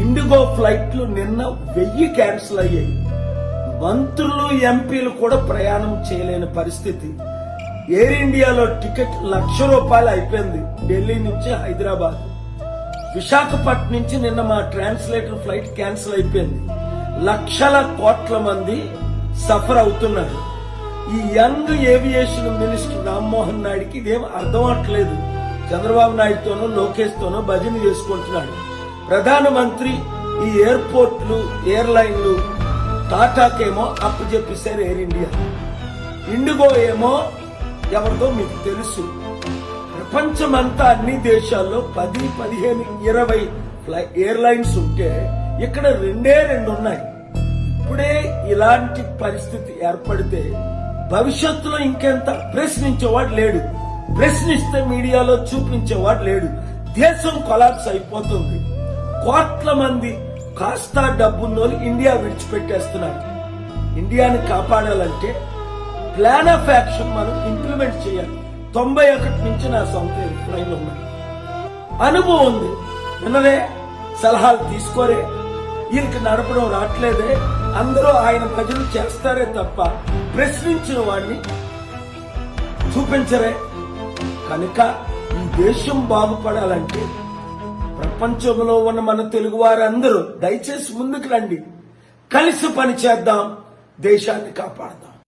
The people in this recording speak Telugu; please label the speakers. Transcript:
Speaker 1: ఇండిగో ఫ్లైట్లు నిన్న వెయ్యి క్యాన్సిల్ అయ్యాయి. మంత్రులు ఎంపీలు కూడా ప్రయాణం చేయలేని పరిస్థితి. ఎయిర్ ఇండియాలో టికెట్ లక్ష రూపాయలు అయిపోయింది. ఢిల్లీ నుంచి హైదరాబాద్. విశాఖపట్నం నుంచి నిన్న మా ట్రాన్స్లేటర్ ఫ్లైట్ క్యాన్సిల్ అయిపోయింది. లక్షల కోట్ల మంది సఫర్ అవుతున్నారు. ఈ యంగ్ ఏవియేషన్ మినిస్టర్ రామ్మోహన్ నాయుడికి ఇదేం అర్థం అవట్లేదు చంద్రబాబు నాయుడుతోనో లోకేష్ తోనో భజన చేసుకుంటున్నాడు. ప్రధానమంత్రి ఈ ఎయిర్పోర్ట్లు ఎయిర్లైన్లు టాటాకేమో అప్పచెప్పేశారు ఎయిర్ ఇండియా. ఇండిగో ఏమో ఎవరిదో మీకు తెలుసు. ప్రపంచమంతా అన్ని దేశాల్లో పది పదిహేను ఇరవై ఎయిర్లైన్స్ ఉంటే ఇక్కడ రెండే రెండు ఉన్నాయి ఇప్పుడే ఇలాంటి పరిస్థితి ఏర్పడితే భవిష్యత్తులో ఇంకెంత ప్రశ్నించేవాడు లేడు. ప్రశ్నిస్తే మీడియాలో చూపించేవాడు లేడు. దేశం కొలాప్స్ అయిపోతుంది. కోట్ల మంది కాస్త డబ్బున్నోళ్ళు ఇండియా విడిచిపెట్టేస్తున్నారు. ఇండియాని కాపాడాలంటే ప్లాన్ ఆఫ్ యాక్షన్ మనం ఇంప్లిమెంట్ చేయాలి. తొంభై ఒకటి నుంచి నా సొంత ఎయిర్ప్లైన్ ఉన్నాయి అనుభవం ఉంది. విన్నదే సలహాలు తీసుకోరే. వీళ్ళకి నడపడం రావట్లేదే అందరూ ఆయన ప్రజలు చేస్తారే తప్ప ప్రశ్నించిన వాడిని చూపించరే. కనుక ఈ దేశం బాగుపడాలంటే ప్రపంచంలో ఉన్న మన తెలుగు వారందరూ దయచేసి ముందుకు రండి. కలిసి పని చేద్దాం. దేశాన్ని కాపాడదాం.